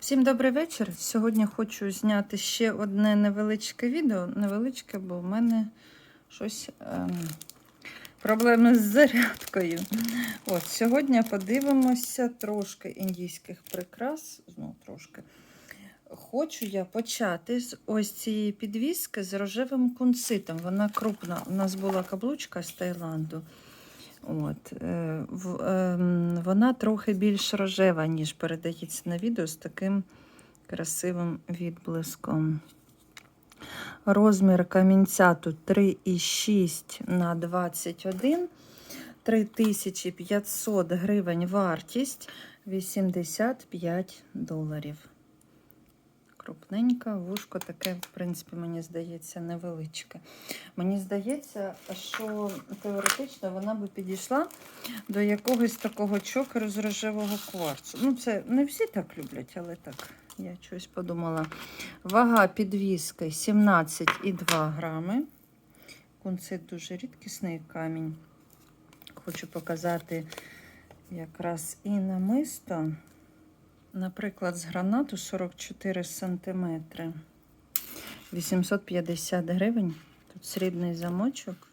Всім добрий вечір. Сьогодні хочу зняти ще одне невеличке відео. Невеличке, бо в мене щось ем, проблеми з зарядкою. От, Сьогодні подивимося трошки індійських прикрас. Знову трошки. Хочу я почати з ось цієї підвіски з рожевим кунцитом. Вона крупна. У нас була каблучка з Таїланду. От, е, в, е, вона трохи більш рожева, ніж передається на відео з таким красивим відблиском. Розмір камінця тут 3,6 на 21, 3500 гривень вартість, 85 доларів. Крупненька, вушко таке, в принципі, мені здається, невеличке. Мені здається, що теоретично вона би підійшла до якогось такого чокеру з рожевого кварцу. Ну, це не всі так люблять, але так, я щось подумала. Вага підвіски 17,2 грами. Кунцит дуже рідкісний камінь. Хочу показати якраз і намисто. Наприклад, з гранату 44 см. 850 гривень. Тут срібний замочок.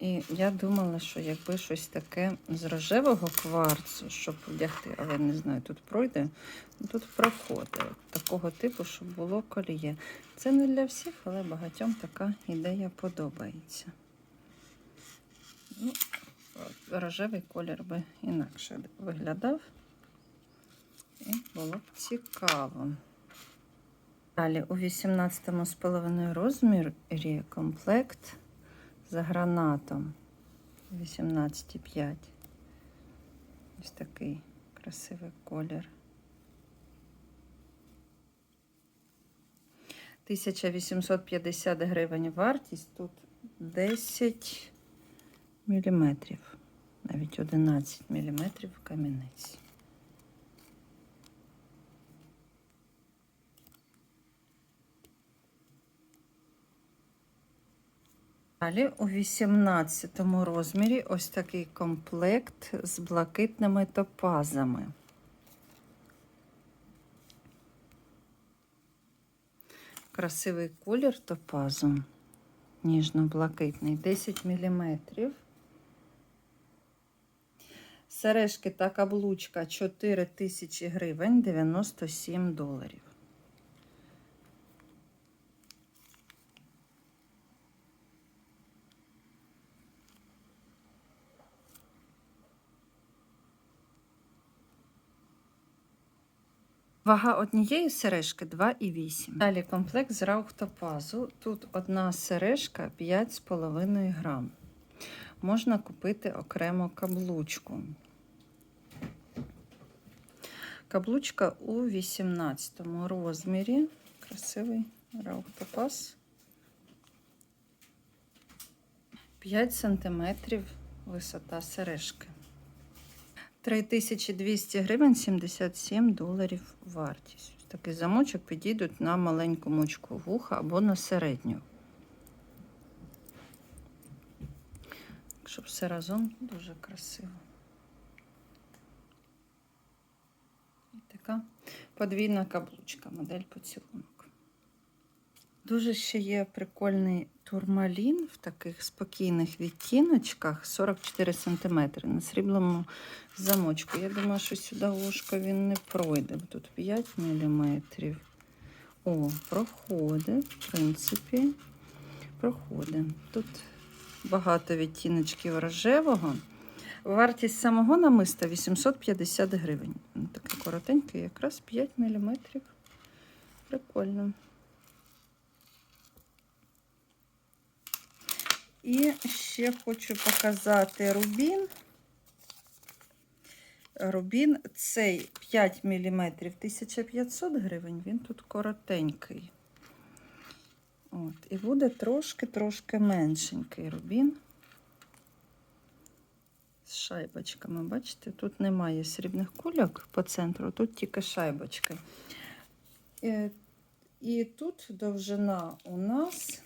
І я думала, що якби щось таке з рожевого кварцу, щоб вдягти, але не знаю, тут пройде, тут проходить. Такого типу, щоб було коліє. Це не для всіх, але багатьом така ідея подобається. Ну, Рожевий колір би інакше виглядав. І було б цікаво. Далі у 18,5 розмірі комплект за гранатом 18,5. Ось такий красивий колір. 1850 гривень вартість, тут 10 міліметрів, навіть 11 міліметрів камінець. Далі у 18 розмірі ось такий комплект з блакитними топазами. Красивий колір топазу, ніжно-блакитний, 10 мм. Сережки та каблучка 4 тисячі гривень, 97 доларів. Вага однієї сережки 2,8. Далі комплект з раухтопазу. Тут одна сережка 5,5 грам. Можна купити окремо каблучку. Каблучка у 18 розмірі. Красивий раухтопаз. 5 см висота сережки. 3200 гривень 77 доларів вартість. Ось такий замочок підійдуть на маленьку мочку вуха або на середню. Щоб все разом дуже красиво. І така подвійна каблучка, модель поцілунок. Дуже ще є прикольний турмалін в таких спокійних відтіночках 44 см на сріблому замочку. Я думаю, що сюди вушко він не пройде. Тут 5 мм. О, проходить, в принципі, проходить. Тут багато відтіночків рожевого. Вартість самого намиста 850 гривень. Таке коротеньке, якраз 5 мм. Прикольно. І ще хочу показати рубін. Рубін цей 5 мм 1500 гривень, він тут коротенький. От, І буде трошки-трошки меншенький рубін. З шайбочками, бачите, тут немає срібних кульок по центру, тут тільки шайбочки. І, і тут довжина у нас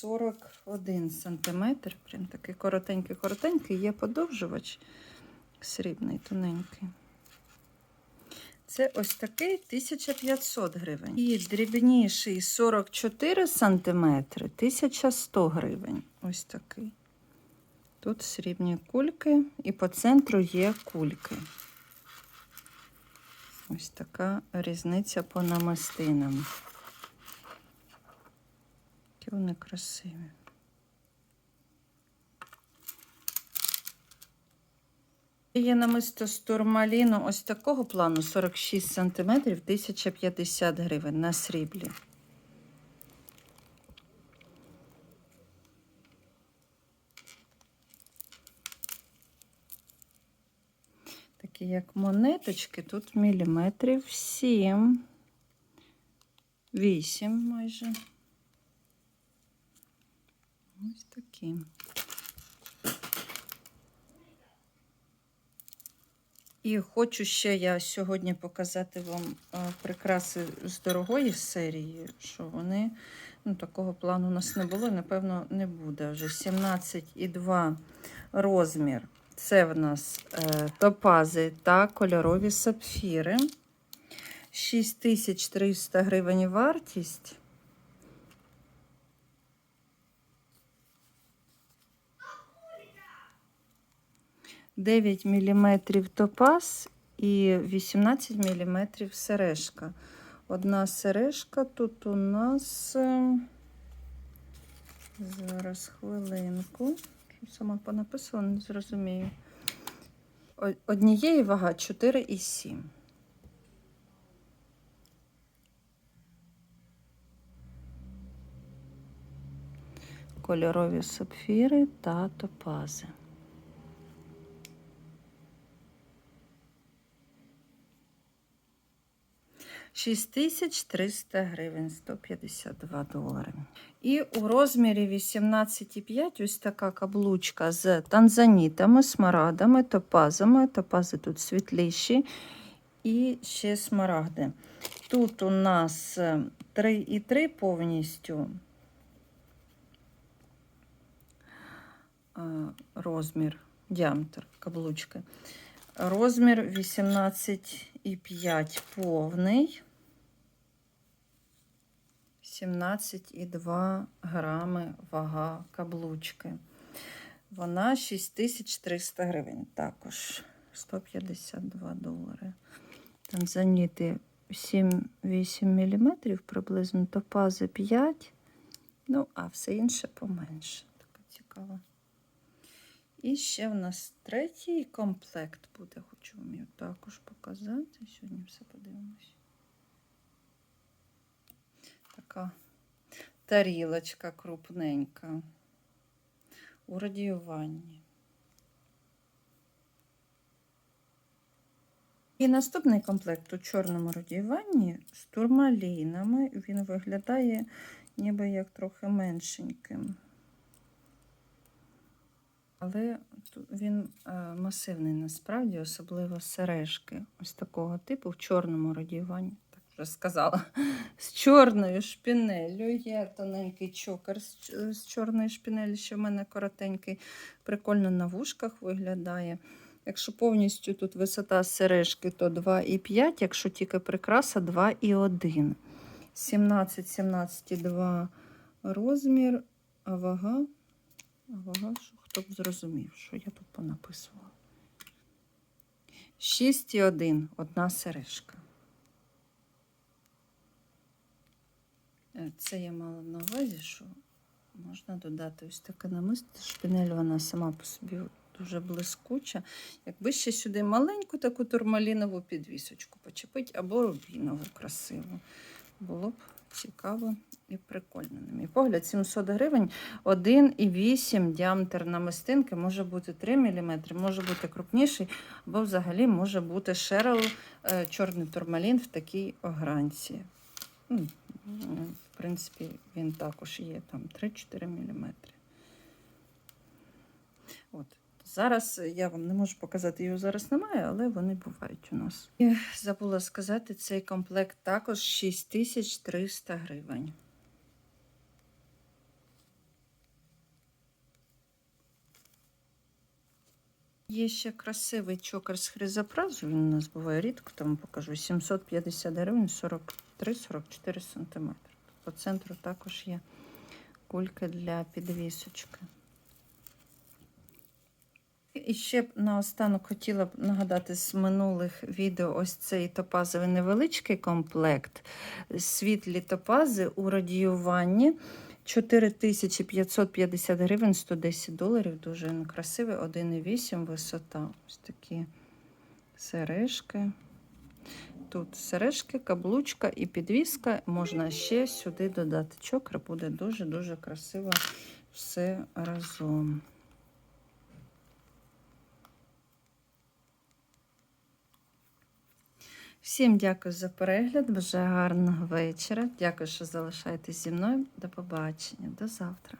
41 сантиметр. Прям такий коротенький-коротенький. Є подовжувач срібний, тоненький. Це ось такий 1500 гривень. І дрібніший 44 сантиметри 1100 гривень. Ось такий. Тут срібні кульки, і по центру є кульки. Ось така різниця по намистинам. Які вони красиві. Є намисто з турмаліну ось такого плану 46 см 1050 гривень на сріблі. Такі як монеточки, тут міліметрів 7, 8 майже. Ось такі. І хочу ще я сьогодні показати вам е, прикраси з дорогої серії, що вони ну, такого плану у нас не було, напевно, не буде вже 17,2 розмір. Це в нас е, топази та кольорові сапфіри. 6300 гривень вартість. Дев'ять міліметрів топаз і 18 міліметрів сережка. Одна сережка тут у нас е, зараз хвилинку. Сама понаписала, не зрозумію. Однієї вага 4,7. Кольорові сапфіри та топази. Шість тисяч 300 гривень, 152 долари. І у розмірі 18,5 ось така каблучка з танзанітами, смарагдами, топазами. Топази тут світліші. І ще смарагди. Тут у нас е, 3,3 повністю е, розмір, діаметр каблучки. Розмір 18,5 повний. 17,2 грами вага каблучки. Вона 6300 гривень. Також 152 долари. Танзаніти 7-8 мм приблизно, топази 5. Ну, а все інше поменше. Така цікава. І ще в нас третій комплект буде. Хочу вам також показати. Сьогодні все подивимось. Така тарілочка крупненька у радіюванні. І наступний комплект у чорному радіюванні з турмалінами. Він виглядає ніби як трохи меншеньким. Але він е, масивний насправді, особливо сережки. Ось такого типу в чорному радіюванні. Вже сказала. З чорною шпінеллю. Є тоненький чокер з, чорної шпінелі, що в мене коротенький. Прикольно на вушках виглядає. Якщо повністю тут висота сережки, то 2,5, якщо тільки прикраса 2,1. 17, 17,2 розмір, а вага. А вага, що хто б зрозумів, що я тут понаписувала. 6,1 одна сережка. Це я мала на увазі, що можна додати ось таке намисто. Шпинель вона сама по собі дуже блискуча. Якби ще сюди маленьку таку турмалінову підвісочку почепити або рубінову красиву. Було б цікаво і прикольно. На мій погляд, 700 гривень, 1,8 діаметр намистинки, може бути 3 мм, може бути крупніший, або взагалі може бути шерл е, чорний турмалін в такій огранці. М, В принципі, він також є там 3-4 мм. От. Зараз я вам не можу показати, його зараз немає, але вони бувають у нас. І забула сказати, цей комплект також 6300 гривень. Є ще красивий чокер з хризопразу, він у нас буває рідко, тому покажу. 750 гривень, 43-44 см. По центру також є кульки для підвісочки. І ще наостанок хотіла б нагадати з минулих відео ось цей топазовий невеличкий комплект. Світлі топази у радіюванні 4550 гривень, 110 доларів. Дуже красивий, 1,8 висота. Ось такі сережки. Тут сережки, каблучка і підвіска. Можна ще сюди додати чокер, буде дуже-дуже красиво все разом. Всім дякую за перегляд. Бажаю гарного вечора. Дякую, що залишаєтесь зі мною. До побачення. До завтра.